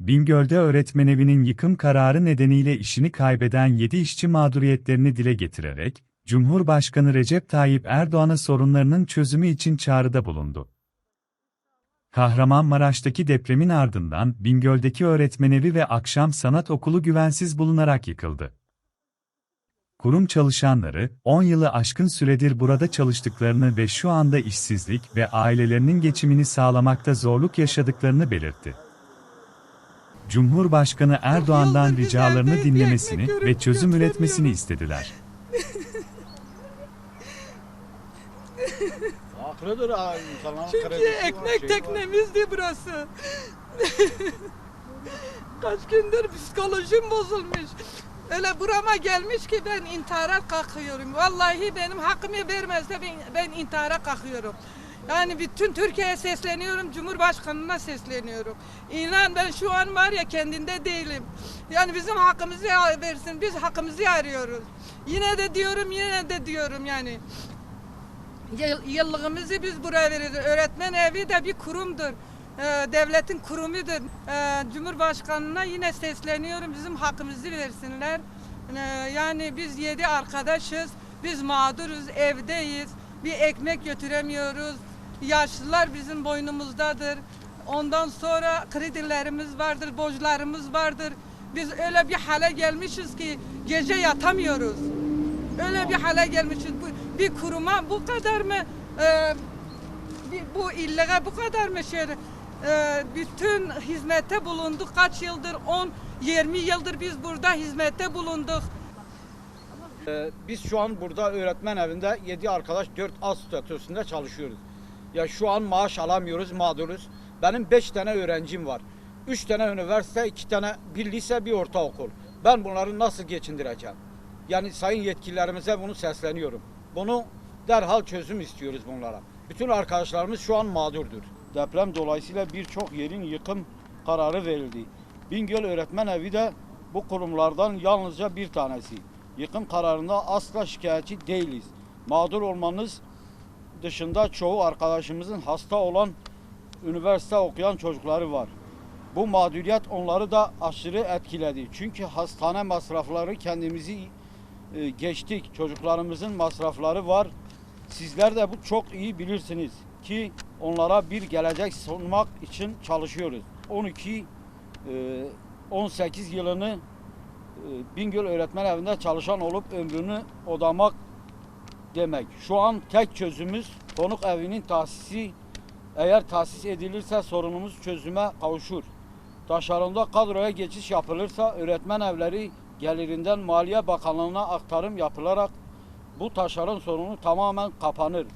Bingöl'de öğretmenevinin yıkım kararı nedeniyle işini kaybeden 7 işçi mağduriyetlerini dile getirerek, Cumhurbaşkanı Recep Tayyip Erdoğan'a sorunlarının çözümü için çağrıda bulundu. Kahramanmaraş'taki depremin ardından Bingöl'deki öğretmenevi ve akşam sanat okulu güvensiz bulunarak yıkıldı. Kurum çalışanları, 10 yılı aşkın süredir burada çalıştıklarını ve şu anda işsizlik ve ailelerinin geçimini sağlamakta zorluk yaşadıklarını belirtti. Cumhurbaşkanı Erdoğan'dan ricalarını dinlemesini ve çözüm üretmesini istediler. Haklıdır ha insanların Çünkü kredisi var, ekmek şeyi var. teknemizdi burası. Kaç gündür psikolojim bozulmuş. Öyle burama gelmiş ki ben intihara kalkıyorum. Vallahi benim hakkımı vermezse ben, ben intihara kalkıyorum. Yani bütün Türkiye'ye sesleniyorum, Cumhurbaşkanı'na sesleniyorum. İnan ben şu an var ya kendinde değilim. Yani bizim hakkımızı versin, biz hakkımızı arıyoruz. Yine de diyorum, yine de diyorum yani. Yıl- Yıllığımızı biz buraya veriyoruz. Öğretmen evi de bir kurumdur. Ee, devletin kurumudur. Ee, Cumhurbaşkanına yine sesleniyorum. Bizim hakkımızı versinler. Ee, yani biz yedi arkadaşız. Biz mağduruz, evdeyiz. Bir ekmek götüremiyoruz. Yaşlılar bizim boynumuzdadır. Ondan sonra kredilerimiz vardır, borçlarımız vardır. Biz öyle bir hale gelmişiz ki gece yatamıyoruz. Öyle bir hale gelmişiz. Bu, bir kuruma bu kadar mı e, bu illegal bu kadar mı şey e, bütün hizmette bulunduk kaç yıldır 10 20 yıldır biz burada hizmette bulunduk. Ee, biz şu an burada öğretmen evinde 7 arkadaş 4 az statüsünde çalışıyoruz. Ya şu an maaş alamıyoruz, mağduruz. Benim 5 tane öğrencim var. 3 tane üniversite, 2 tane bir lise, bir ortaokul. Ben bunları nasıl geçindireceğim? Yani sayın yetkililerimize bunu sesleniyorum. Bunu derhal çözüm istiyoruz bunlara. Bütün arkadaşlarımız şu an mağdurdur. Deprem dolayısıyla birçok yerin yıkım kararı verildi. Bingöl Öğretmen Evi de bu kurumlardan yalnızca bir tanesi. Yıkım kararında asla şikayetçi değiliz. Mağdur olmanız dışında çoğu arkadaşımızın hasta olan üniversite okuyan çocukları var. Bu mağduriyet onları da aşırı etkiledi. Çünkü hastane masrafları kendimizi e, geçtik. Çocuklarımızın masrafları var. Sizler de bu çok iyi bilirsiniz ki onlara bir gelecek sunmak için çalışıyoruz. 12 e, 18 yılını e, Bingöl Öğretmen Evi'nde çalışan olup ömrünü odamak demek. Şu an tek çözümümüz konuk evinin tahsisi eğer tahsis edilirse sorunumuz çözüme kavuşur. Taşeronda kadroya geçiş yapılırsa öğretmen evleri gelirinden Maliye Bakanlığı'na aktarım yapılarak bu taşeron sorunu tamamen kapanır.